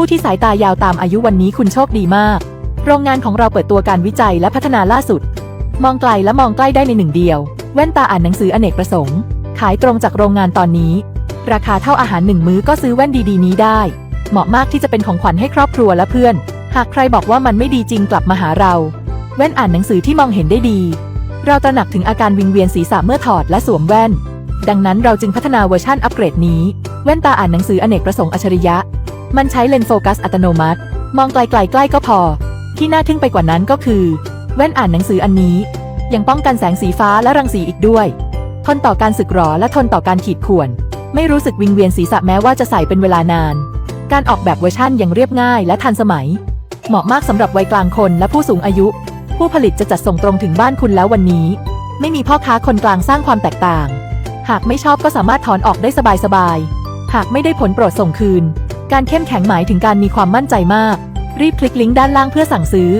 ผู้ที่สายตายาวตามอายุวันนี้คุณโชคดีมาก โรงงานของเราเปิดตัวการวิจัยและพัฒนาล่าสุด มองไกลและมองใกล้ได้ในหนึ่งเดียว แว่นตาอ่านหนังสืออเนกประสงค์ ขายตรงจากโรงงานตอนนี้ ราคาเท่าอาหารหนึ่งมื้อก็ซื้อแว่นดีๆนี้ได้ เหมาะมากที่จะเป็นของขวัญให้ครอบครัวและเพื่อน หากใครบอกว่ามันไม่ดีจริงกลับมาหาเรา แว่นอ่านหนังสือที่มองเห็นได้ดี เราตระหนักถึงอาการวิงเวียนศีรษะเมื่อถอดและสวมแว่น ดังนั้นเราจึงพัฒนาเวอร์ชันอัปเกรดนี้ แว่นตาอ่านหนังสืออเนกประสงค์อัจฉริยะ มันใช้เลนส์โฟกัสอัตโนมัติ มองไกลๆใกล้ก็พอ ที่น่าทึ่งไปกว่านั้นก็คือ แว่นอ่านหนังสืออันนี้ ยังป้องกันแสงสีฟ้าและรังสีอีกด้วย ทนต่อการสึกหรอและทนต่อการขีดข่วน ไม่รู้สึกวิงเวียนศีรษะแม้ว่าจะใส่เป็นเวลานาน การออกแบบเวอร์ชั่นยังเรียบง่ายและทันสมัย เหมาะมากสำหรับวัยกลางคนและผู้สูงอายุ ผู้ผลิตจะจัดส่งตรงถึงบ้านคุณแล้ววันนี้ ไม่มีพ่อค้าคนกลางสร้างความแตกต่าง หากไม่ชอบก็สามารถถอนออกได้สบายๆหากไม่ได้ผลโปรดส่งคืน การเข้มแข็งหมายถึงการมีความมั่นใจมาก รีบคลิกลิงก์ด้านล่างเพื่อสั่งซื้อ